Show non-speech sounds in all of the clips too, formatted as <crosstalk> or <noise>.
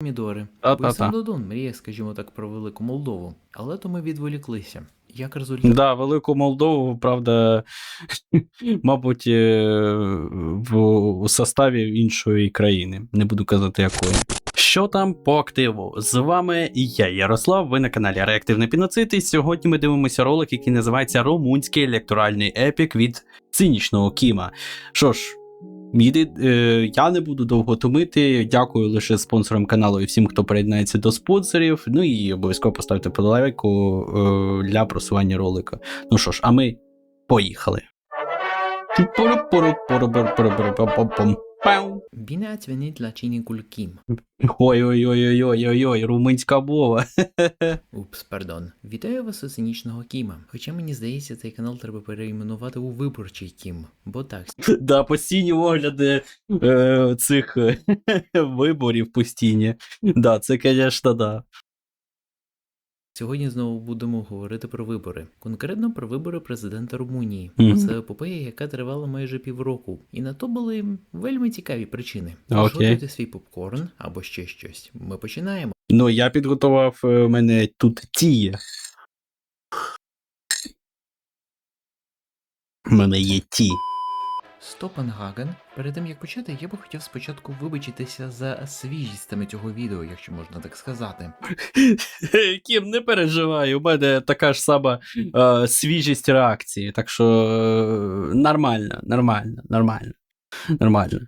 помідори. Сам Додон мріє, скажімо так, про велику Молдову, але то ми відволіклися. Як результат, Да, Велику Молдову, правда, <laughs> мабуть, е, в составі іншої країни. Не буду казати якої. Що там по активу? З вами я, Ярослав. Ви на каналі Реактивний Піноцит. І сьогодні ми дивимося ролик, який називається Румунський електоральний епік від цинічного Кіма. Що ж. Е, я не буду довго томити. Дякую лише спонсорам каналу і всім, хто приєднається до спонсорів. Ну і обов'язково поставте подолайку е, для просування ролика. Ну що ж, а ми поїхали. Bine ați venit la Cinicul Kim. Ой-ой-ой-ой-ой-ой, румунська мова. <laughs> Упс, пардон. Вітаю вас у цинічного Кіма. Хоча мені здається, цей канал треба перейменувати у виборчий Кім. Бо так, Да, постійні огляди е, цих е, <laughs> виборів постійні. Да, це, звісно, да. Сьогодні знову будемо говорити про вибори, конкретно про вибори президента Румунії. Мгм. Це епопея, яка тривала майже півроку, і на то були вельми цікаві причини. Окей. Готуйте свій попкорн або ще щось. Ми починаємо. Ну, я підготував е, у мене тут ті. У мене є ті. Стопенгаген. Перед тим як почати, я би хотів спочатку вибачитися за свіжість саме цього відео, якщо можна так сказати. <laughs> Кім, не переживай, у мене така ж сама е, свіжість реакції, так що е, нормально, нормально, нормально. Нормально.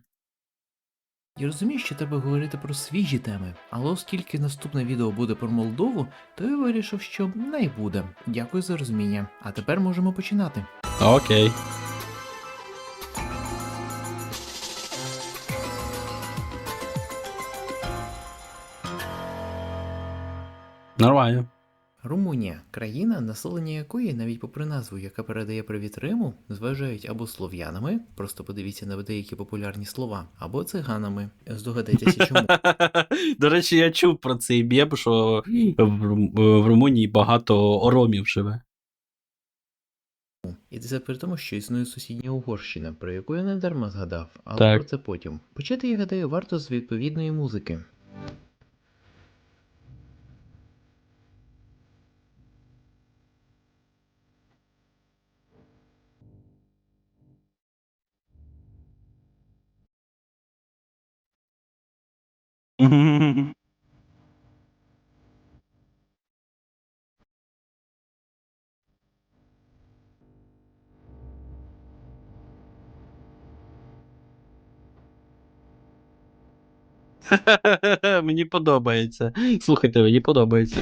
Я розумію, що треба говорити про свіжі теми, але оскільки наступне відео буде про Молдову, то я вирішив, що не буде. Дякую за розуміння. А тепер можемо починати. Окей. Нормально. Румунія країна, населення якої, навіть попри назву, яка передає привіт Риму, зважають або слов'янами, просто подивіться на деякі популярні слова, або циганами. Здогадайтеся, чому. <laughs> До речі, я чув про цей бєб, що в, Румунії багато оромів живе. І це при тому, що існує сусідня Угорщина, про яку я не дарма згадав, але Так. про це потім. Почати, я гадаю, варто з відповідної музики. <laughs> Мені подобається. Слухайте, мені подобається.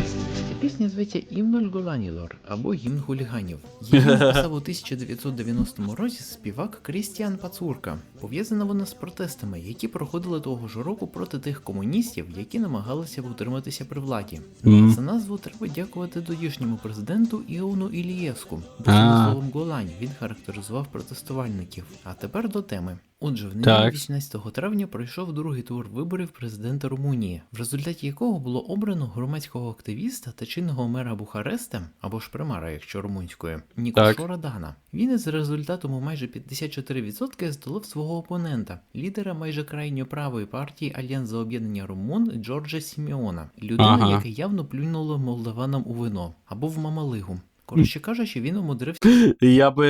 Пісня зветься Імнуль Голанілор або Гімн хуліганів. Її написав у 1990 <laughs> році співак Крістіан Пацурка. Пов'язана вона з протестами, які проходили того ж року проти тих комуністів, які намагалися утриматися при владі. Мгм. За назву треба дякувати тодішньому президенту Іону Ілієвську, бо словом Голань він характеризував протестувальників. А тепер до теми. Отже, в неділю 18 травня пройшов другий тур виборів президента Румунії, в результаті якого було обрано громадського активіста та чинного мера Бухареста, або ж примара, якщо румунською, Нікошо Радана. Він із результатом у майже 54% здолав свого опонента, лідера майже крайньо правої партії Альянс за об'єднання Румун Джорджа Сімеона, людину, Ага. яка явно плюнула молдаванам у вино або в мамалигу. Коротше кажучи, він умудрився <laughs> Я би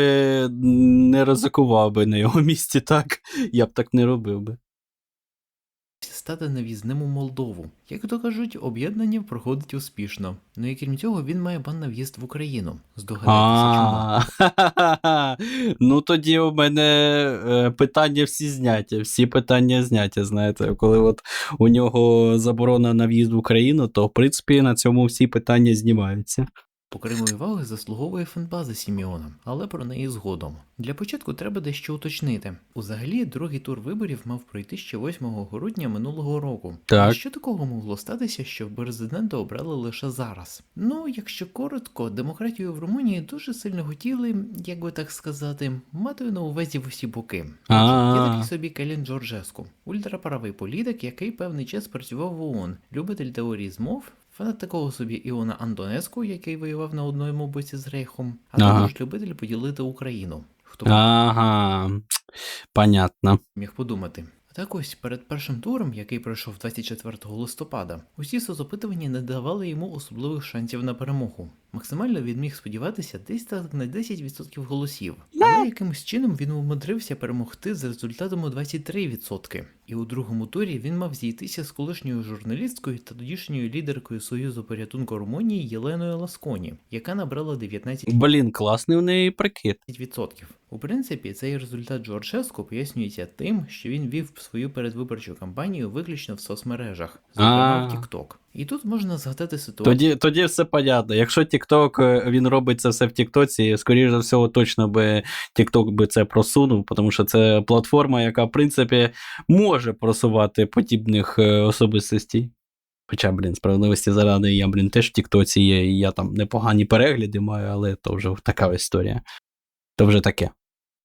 не ризикував би на його місці так. Я б так не робив би. стати навізним у Молдову. Як то кажуть, об'єднання проходить успішно. Ну і крім цього, він має бан на в'їзд в Україну. Здогадайтеся, чому. <laughs> Ну тоді у мене е, питання всі зняті. Всі питання зняті. Знаєте, коли от у нього заборона на в'їзд в Україну, то в принципі на цьому всі питання знімаються. Окремої уваги заслуговує фанбаза Сімеона, але про неї згодом. Для початку треба дещо уточнити. Узагалі, другий тур виборів мав пройти ще 8 грудня минулого року. Так. Що такого могло статися, що президента обрали лише зараз? Ну, якщо коротко, демократію в Румунії дуже сильно хотіли, як би так сказати, мати на увазі в усі боки. А. Є такий собі Келін Джорджеску, ультраправий політик, який певний час працював в ООН, любитель теорії змов, фанат такого собі Іона Антонеску, який воював на одному боці з Рейхом, а Ага. також любитель поділити Україну. Хто Ага, понятно. міг подумати. Так ось перед першим туром, який пройшов 24 листопада, усі соцопитування не давали йому особливих шансів на перемогу. Максимально він міг сподіватися десь так на 10% голосів, але якимось чином він умудрився перемогти з результатом у 23%. І у другому турі він мав зійтися з колишньою журналісткою та тодішньою лідеркою Союзу порятунку Румунії Єленою Ласконі, яка набрала 19%. Блін, класний в неї прикид. 10%. У принципі, цей результат Джорджеску пояснюється тим, що він вів свою передвиборчу кампанію виключно в соцмережах, зокрема в TikTok. І тут можна згадати ситуацію. Тоді, тоді все понятно. Якщо TikTok, е, він робить це все в Тіктоці, скоріш за всього, точно би TikTok би це просунув, тому що це платформа, яка, в принципі, може просувати подібних е, особистостей. Хоча, блін, справедливості заради, я, блін, теж в Тіктоці є, і я там непогані перегляди маю, але то вже така історія. То вже таке.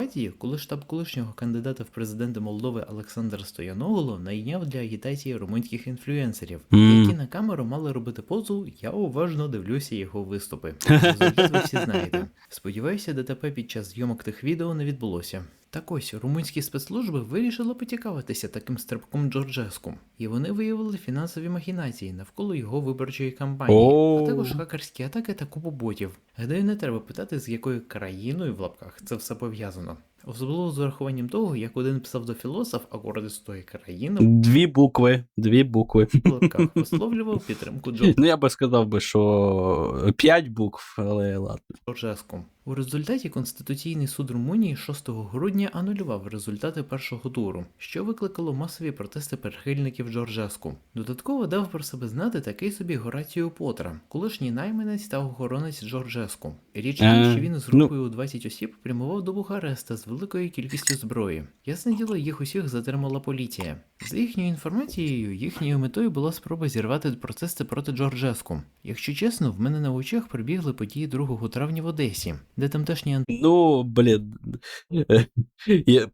Ситуації, коли штаб колишнього кандидата в президенти Молдови Олександра Стояноголо найняв для агітації румунських інфлюенсерів, які на камеру мали робити позу Я уважно дивлюся його виступи. <laughs> Результат ви всі знаєте. Сподіваюся, ДТП під час зйомок тих відео не відбулося. Так ось румунські спецслужби вирішили поцікавитися таким стрибком Джорджеску, і вони виявили фінансові махінації навколо його виборчої кампанії, oh. а також хакерські атаки та купу ботів. Гадаю, не треба питати, з якою країною в лапках це все пов'язано. Особливо з урахуванням того, як один псевдофілософ, акорди з тої країни Дві букви, дві букви. в лапках висловлював підтримку Ну, я би сказав би, що п'ять букв, але ладно. Джорджеску. У результаті Конституційний суд Румунії 6 грудня анулював результати першого туру, що викликало масові протести прихильників Джорджеску. Додатково дав про себе знати такий собі Горацію Потра, колишній найманець та охоронець Джорджеску. Річ Е, що він з ну- групою у 20 осіб прямував до Бухареста з великою кількістю зброї. Ясне діло, їх усіх затримала поліція. За їхньою інформацією, їхньою метою була спроба зірвати протести проти Джорджеску. Якщо чесно, в мене на очах прибігли події 2 травня в Одесі, де тамтешні Ну, блін.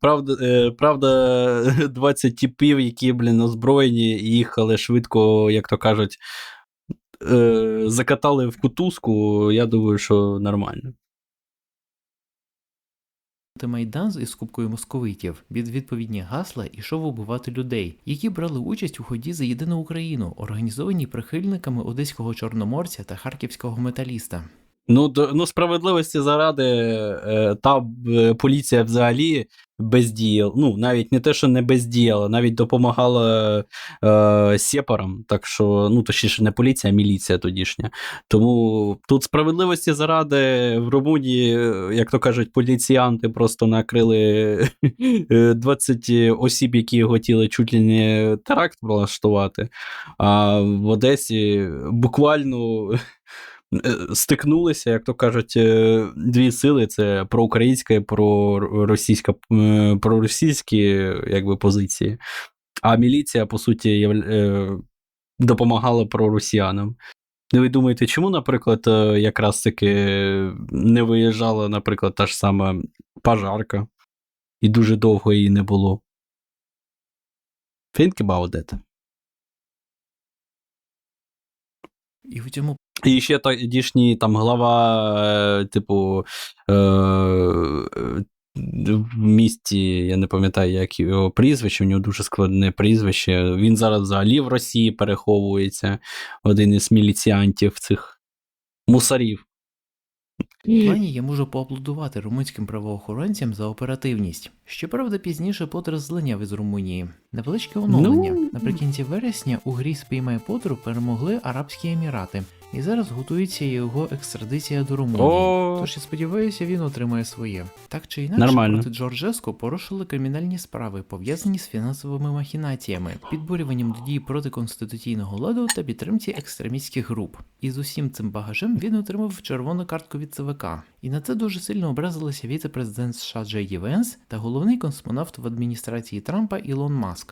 Правда, е, правда, 20 типів, які, блін, озброєні, їхали швидко, як то кажуть, е, закатали в кутузку, я думаю, що нормально. Антимайдан із кубкою московитів від відповідні гасла ішов убивати людей, які брали участь у ході за єдину Україну, організованій прихильниками одеського чорноморця та харківського металіста. Ну, до, ну справедливості заради, е, та е, поліція взагалі бездіяла. Ну, навіть не те, що не бездіяла, навіть допомагала е, сепарам. Так що, ну, точніше, не поліція, а міліція тодішня. Тому тут справедливості заради в Румунії, е, як то кажуть, поліціянти просто накрили е, 20 осіб, які хотіли чуть ли не теракт влаштувати. А в Одесі буквально е, стикнулися, як то кажуть, е, дві сили: це проукраїнська і проросійська, е, проросійські якби, позиції. А міліція, по суті, е, допомагала проросіянам. Ну, ви думаєте, чому, наприклад, е, якраз таки не виїжджала, наприклад, та ж сама пожарка, і дуже довго її не було? Think about that. І в цьому І ще тодішній там глава, е, типу, е, е, в місті, я не пам'ятаю, як його прізвище, у нього дуже складне прізвище. Він зараз взагалі в Росії переховується, один із міліціантів цих мусарів. Плані я можу поаплодувати румунським правоохоронцям за оперативність. Щоправда, пізніше Поттер злиняв із Румунії. Невеличке оновлення. Ну. Наприкінці вересня у грі «Спіймай Потру перемогли Арабські Емірати, і зараз готується його екстрадиція до Румунії. Тож я сподіваюся, він отримає своє. Так чи інакше, Нормально. проти Джорджеско порушили кримінальні справи, пов'язані з фінансовими махінаціями, підбурюванням до дій проти конституційного ладу та підтримці екстремістських груп. І з усім цим багажем він отримав червону картку від ЦВК. І на це дуже сильно образилися віце-президент США Джей Ді Венс та головний космонавт в адміністрації Трампа Ілон Маск.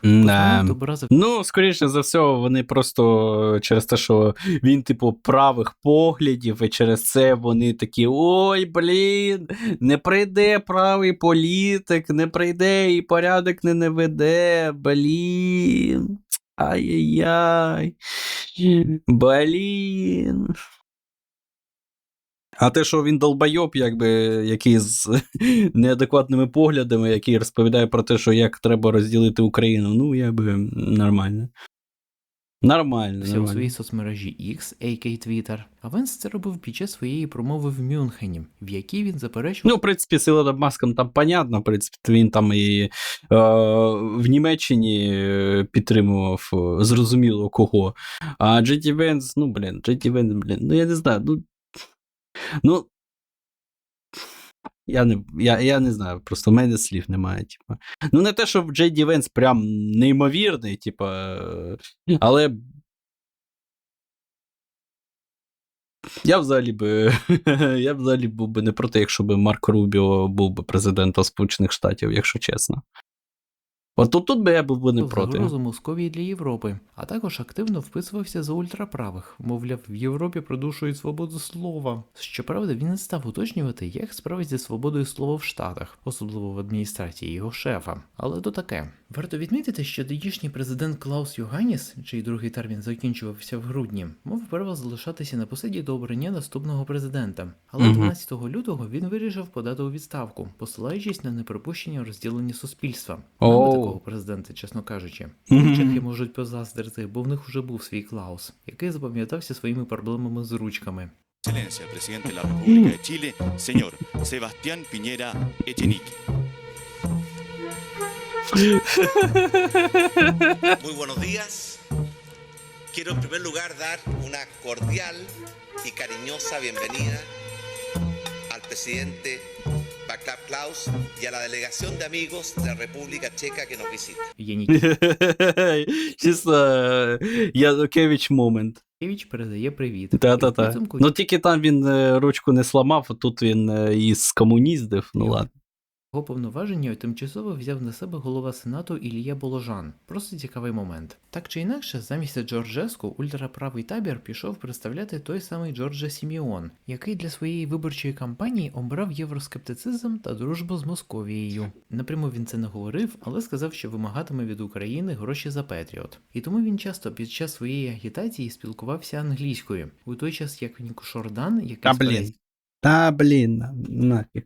Образив Ну, скоріше за все, вони просто через те, що він, типу, правих поглядів, і через це вони такі: ой, блін, не прийде правий політик, не прийде і порядок не наведе, блін. Ай-яй-яй. Блін. А те, що він долбайоб, якби який з <laughs> неадекватними поглядами, який розповідає про те, що як треба розділити Україну, ну якби нормально. Нормально. у своїй соцмережі X, a.k. Twitter, а Венс це робив під час своєї промови в Мюнхені, в якій він заперечував Ну, в принципі, з Ілоном Маском там понятно, в принципі, він там і е, в Німеччині е, підтримував е, зрозуміло кого. А Джеті Венс, ну, блін, Джеті Венс, блін, ну я не знаю, ну. Ну. Я не, я, я не знаю, просто в мене слів немає. Типу. Ну, не те, що в Джеді Венс прям неймовірний, типу, але. Я взагалі би, <laughs> я взагалі був би не проти, якщо б Марк Рубіо був би президентом Сполучених Штатів, якщо чесно. От тут, тут би я був би не проти. загрозу Московії для Європи, а також активно вписувався за ультраправих, мовляв, в Європі продушують свободу слова. Щоправда, він не став уточнювати, як справи зі свободою слова в Штатах, особливо в адміністрації його шефа. Але то таке. Варто відмітити, що тодішній президент Клаус Йоганіс, чий другий термін закінчувався в грудні, мав право залишатися на посаді до обрання наступного президента. Але Мгм. 12 лютого він вирішив подати у відставку, посилаючись на неприпущення розділення суспільства. Оу. Такого президента, чесно кажучи. Мгм. Чехи можуть позаздрити, бо в них уже був свій Клаус, який запам'ятався своїми проблемами з ручками. Excelencia, el presidente de la República de Chile, señor Sebastián Piñera Echenique. Muy buenos días. Quiero en primer lugar dar una cordial y cariñosa bienvenida al presidente Václav Klaus y a la delegación de amigos de la República Checa que nos visita. <laughs> Чисто е, Янукевич момент. передає привіт. Та-та-та. Ну тільки там він е, ручку не сламав, а тут він е, і скомуніздив. Ну ладно. Його повноваження тимчасово взяв на себе голова сенату Ілія Боложан. Просто цікавий момент. Так чи інакше, замість Джорджеску ультраправий табір пішов представляти той самий Джордже Сіміон, який для своєї виборчої кампанії обрав євроскептицизм та дружбу з Московією. Напряму він це не говорив, але сказав, що вимагатиме від України гроші за Петріот. І тому він часто під час своєї агітації спілкувався англійською, у той час як Ніку Шордан, який Та блін. Та блін, нафіг.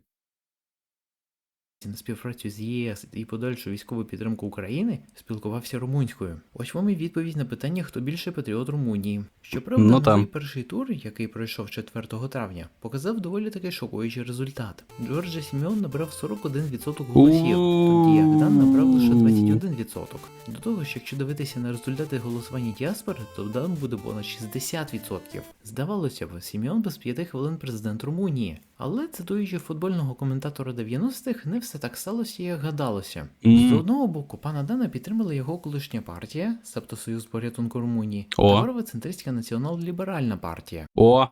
На співпрацю з ЄС і подальшу військову підтримку України спілкувався румунською. Ось вам і відповідь на питання, хто більше патріот Румунії. Щоправда, Ну, новий там. перший тур, який пройшов 4 травня, показав доволі таки шокуючий результат. Джорджа Сімеон набрав 41% голосів, тоді як Дан набрав лише 21%. До того ж, якщо дивитися на результати голосування діаспори, то Дан буде понад 60%. Здавалося б, Сімеон без 5 хвилин президент Румунії. Але цитуючи футбольного коментатора 90-х, не все так сталося, як гадалося. Mm. З одного боку, пана Дана підтримала його колишня партія, тобто Союз порятунку Румунії, та правоцентристська націонал-ліберальна партія. О,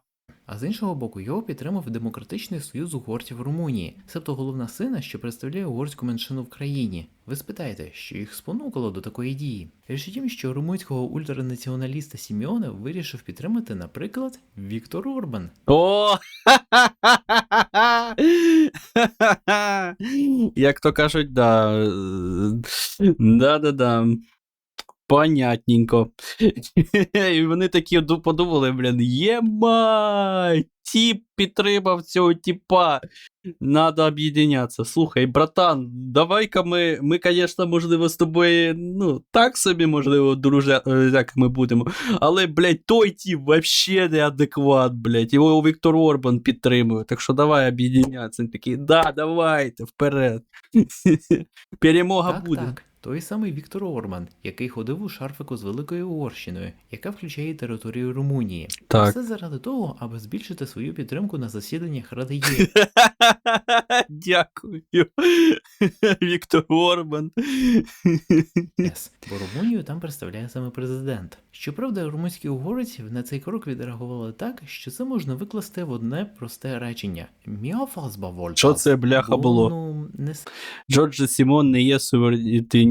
А з іншого боку, його підтримав Демократичний Союз угорців Румунії, себто головна сина, що представляє угорську меншину в країні. Ви спитаєте, що їх спонукало до такої дії? Річ у тім, що румунського ультранаціоналіста Сімеона вирішив підтримати, наприклад, Віктор Орбан. О! <laughs> Як то кажуть, да. Да-да-да. Понятненько. <laughs> І вони такі подумали, блін, ємай! Тіп підтримав цього тіпа. Надо об'єднятися. Слухай, братан, давай-ка ми, ми, звісно, можливо, з тобою, ну, так собі, можливо, друже, е, будемо. Але, блядь, той тип вообще неадекват, блядь. Його Віктор Орбан підтримує. Так що давай об'єднятися. Він такий, да, давайте, вперед. <laughs> Перемога так, буде. так. Той самий Віктор Орман, який ходив у шарфику з Великою Угорщиною, яка включає територію Румунії. Так. Все заради того, аби збільшити свою підтримку на засіданнях Ради ЄС. <laughs> Дякую. <laughs> Віктор Орбан. ЄС, <laughs> бо Румунію там представляє саме президент. Щоправда, румунські угорці на цей крок відреагували так, що це можна викласти в одне просте речення: Міофазбаволь. Що це, бляха, було? Ну, не Джорджа Сімон не є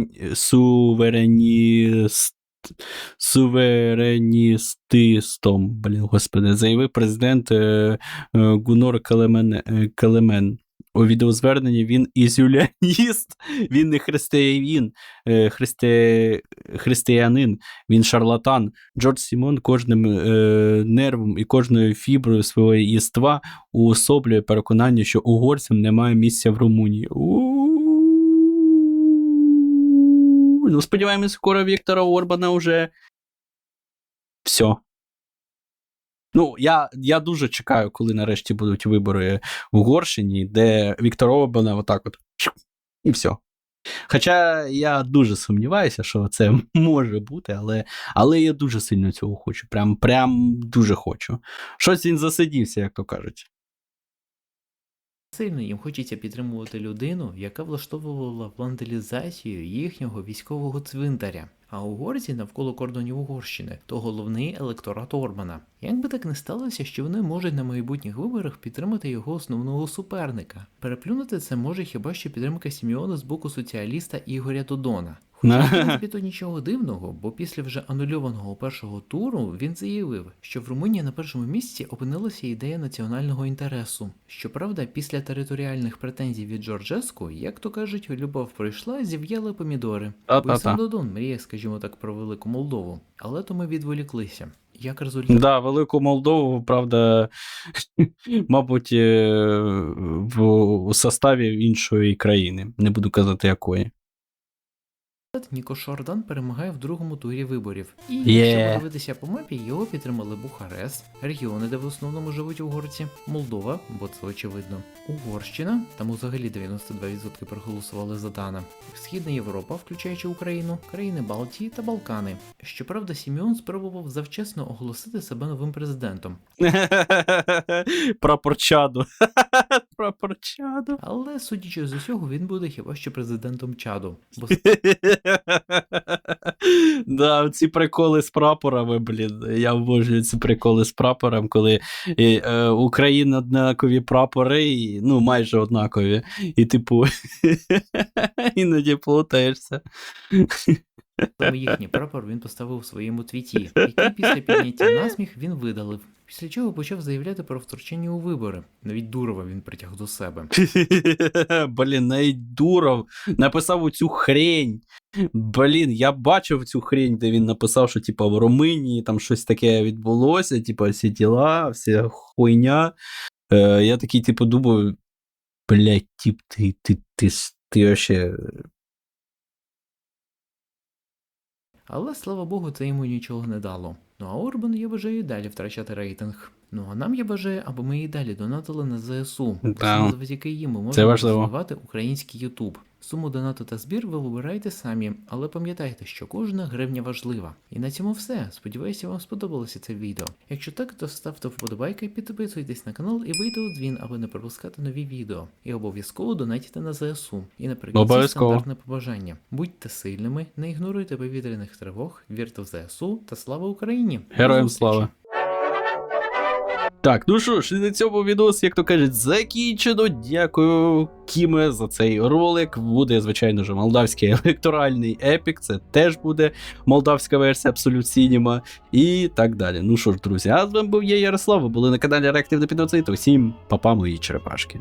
суверенітин- сувереніст... сувереністистом, блін, господи, заявив президент е, е, Гунор Келемен, е, Келемен у відеозверненні він ізюліаніст, <laughs> він не християнин, е, христи... християнин, він шарлатан. Джордж Сімон кожним е, нервом і кожною фіброю свого єства уособлює переконання, що угорцям немає місця в Румунії. У-у-у. Ну, сподіваємось, скоро Віктора Орбана вже все. Ну, я, я дуже чекаю, коли нарешті будуть вибори в Угорщині, де Віктор Орбана отак от <sniffs> і все. Хоча я дуже сумніваюся, що це <laughs> може бути, але, але я дуже сильно цього хочу. Прям, прям дуже хочу. Щось він засидівся, як то кажуть. Сильно їм хочеться підтримувати людину, яка влаштовувала вандалізацію їхнього військового цвинтаря. А угорці навколо кордонів Угорщини то головний електорат Орбана. Як би так не сталося, що вони можуть на майбутніх виборах підтримати його основного суперника. Переплюнути це може хіба що підтримка Сіміона з боку соціаліста Ігоря Додона. Хоча, в принципі, то нічого дивного, бо після вже анульованого першого туру він заявив, що в Румунії на першому місці опинилася ідея національного інтересу. Щоправда, після територіальних претензій від Джорджеску, як то кажуть, любов пройшла, зів'яли помідори. Бо сам Додон мріє, скажімо так, про велику Молдову. Але то ми відволіклися. Як результат, Да, Велику Молдову, правда, <laughs> мабуть, е, в составі іншої країни. Не буду казати якої. Ніко Шордан перемагає в другому турі виборів. І Є. якщо подивитися по мапі, його підтримали Бухарест, регіони, де в основному живуть угорці, Молдова, бо це очевидно, Угорщина, там взагалі 92% проголосували за Дана, Східна Європа, включаючи Україну, країни Балтії та Балкани. Щоправда, Сіміон спробував завчасно оголосити себе новим президентом, <laughs> Прапор чаду. <laughs> Прапор чаду. але судячи з усього, він буде хіба що президентом Чаду, бо <laughs> Да, ці приколи з прапорами, блін. Я обожнюю ці приколи з прапором, коли і, е, Україна однакові прапори, і, ну, майже однакові. І, типу, <laughs> іноді плутаєшся. Саме їхній прапор він поставив у своєму твіті, який після підняття насміх він видалив. Після чого почав заявляти про втручання у вибори. Навіть Дурова він притяг до себе. <laughs> Блін, навіть Дуров написав оцю хрень. Блін, я бачив цю хрень, де він написав, що типа в Румунії там щось таке відбулося, типа всі діла, вся хуйня. Е, я такий, типу, думаю, блядь, тип, ти, ти, ти, с- ти вообще. Але слава Богу, це йому нічого не дало. Ну а Орбан я бажаю далі втрачати рейтинг. Ну а нам я бажаю, аби ми і далі донатили на ЗСУ. Да. завдяки їм ми можемо розвивати український Ютуб. Суму донату та збір ви вибираєте самі, але пам'ятайте, що кожна гривня важлива. І на цьому все. Сподіваюся, вам сподобалося це відео. Якщо так, то ставте вподобайки, підписуйтесь на канал і бийте у дзвін, аби не пропускати нові відео. І обов'язково донатьте на ЗСУ. І наприкінці стандартне побажання. Будьте сильними, не ігноруйте повітряних тривог, вірте в ЗСУ та слава Україні! Героям слава. Так, ну що ж, і на цьому відос, як то кажуть, закінчено. Дякую, Кіме, за цей ролик. Буде, звичайно ж, молдавський <laughs> електоральний епік. Це теж буде молдавська версія Absolute Cinema і так далі. Ну що ж, друзі, а з вами був я, Ярослав. Ви були на каналі Реактивна Підоцит. Усім папа мої черепашки.